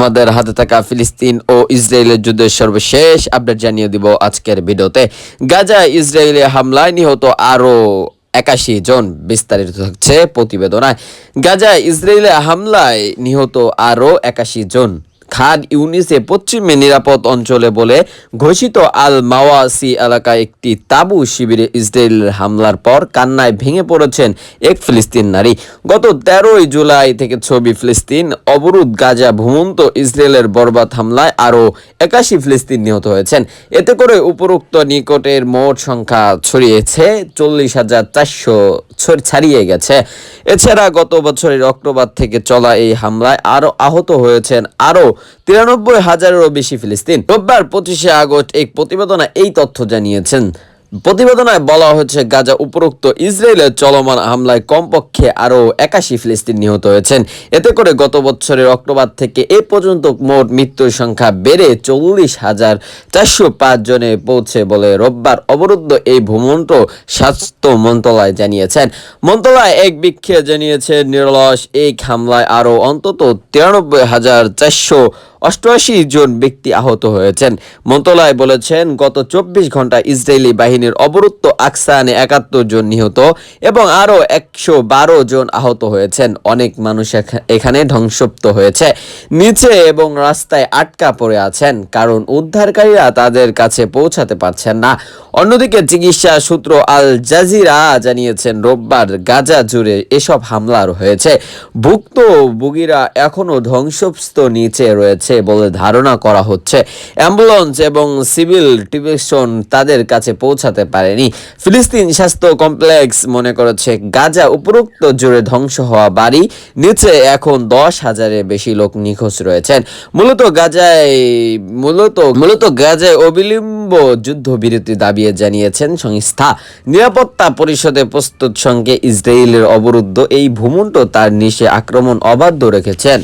আমাদের হাতে থাকা ফিলিস্তিন ও ইসরায়েলের যুদ্ধের সর্বশেষ আপডেট জানিয়ে দিব আজকের ভিডিওতে। গাজা ইসরায়েলের হামলায় নিহত আরও একাশি জন বিস্তারিত থাকছে প্রতিবেদনায়। গাজা ইসরায়েলে হামলায় নিহত আরও একাশি জন খান ইউনিসে পশ্চিমে নিরাপদ অঞ্চলে বলে ঘোষিত আল মাওয়াসি এলাকায় একটি তাবু শিবিরে ইসরায়েলের হামলার পর কান্নায় ভেঙে পড়েছেন এক ফিলিস্তিন নারী। গত তেরোই জুলাই থেকে ছবি ফিলিস্তিন অবরোধ গাজা ভূমন্ত ইসরায়েলের বরবাদ হামলায় আরও একাশি ফিলিস্তিন নিহত হয়েছেন। এতে করে উপরোক্ত নিকটের মোট সংখ্যা ছড়িয়েছে চল্লিশ হাজার চারশো ছাড়িয়ে গেছে। এছাড়া গত বছরের অক্টোবর থেকে চলা এই হামলায় আরও আহত হয়েছেন আরও তিরানব্বই হাজারেরও বেশি ফিলিস্তিন। রোববার পঁচিশে আগস্ট এক প্রতিবেদনে এই তথ্য জানিয়েছেন। প্রতিবেদনায় বলা হয়েছে, গাজা উপরোক্ত ইসরায়েলের চলমান হামলায় কমপক্ষে আরও একাশি ফিলিস্তিন নিহত হয়েছেন। এতে করে গত বছরের অক্টোবর থেকে এ পর্যন্ত মোট মৃত্যুর সংখ্যা বেড়ে চল্লিশ হাজার চারশো পাঁচ জনে পৌঁছে বলে রোববার অবরুদ্ধ এই ভূমন্ত্র স্বাস্থ্য মন্ত্রণালয় জানিয়েছেন। মন্ত্রণালয় এক বিক্ষে জানিয়েছে, নিরলস এই হামলায় আরও অন্তত তিরানব্বই হাজার চারশো অষ্টআশি জন ব্যক্তি আহত হয়েছেন। মন্ত্রণালয় বলেছেন, গত চব্বিশ ঘণ্টা ইসরায়েলি বাহিনীর অবরুদ্ধ আকসানে একাত্তর জন নিহত এবং আরও একশো বারো জন আহত হয়েছেন। অনেক মানুষ এখানে ধ্বংসপ্ত হয়েছে। নিচে এবং রাস্তায় আটকা পড়ে আছেন, কারণ উদ্ধারকারীরা তাদের কাছে পৌঁছাতে পারছেন না। অন্যদিকে চিকিৎসা সূত্র আল জাজিরা জানিয়েছেন, রোববার গাজা জুড়ে এসব হামলা হয়েছে। ভুক্ত বুগিরা এখনও ধ্বংসস্ত নিচে রয়েছে বলে ধারণা করা হচ্ছে। অ্যাম্বুলেন্স এবং সিভিল ডিভিশন তাদের কাছে পৌঁছাতে পারেনি। ফিলিস্তিন স্বাস্থ্য কমপ্লেক্স মনে করেছে, গাজা উপরোক্ত জুড়ে ধ্বংস হওয়া বাড়ি, নিচে এখন দশ হাজারের বেশি লোক নিখোঁজ রয়েছেন। মূলত গাজায়, মূলত মূলত গাজায় অবিলম্ব যুদ্ধবিরতি দাবি জানিয়েছেন সংস্থা। নিরাপত্তা পরিষদে প্রস্তুত সঙ্গে ইসরায়েলের অবরুদ্ধ এই ভূমণ্ড তার নিশে আক্রমণ অবাধ্য রেখেছেন।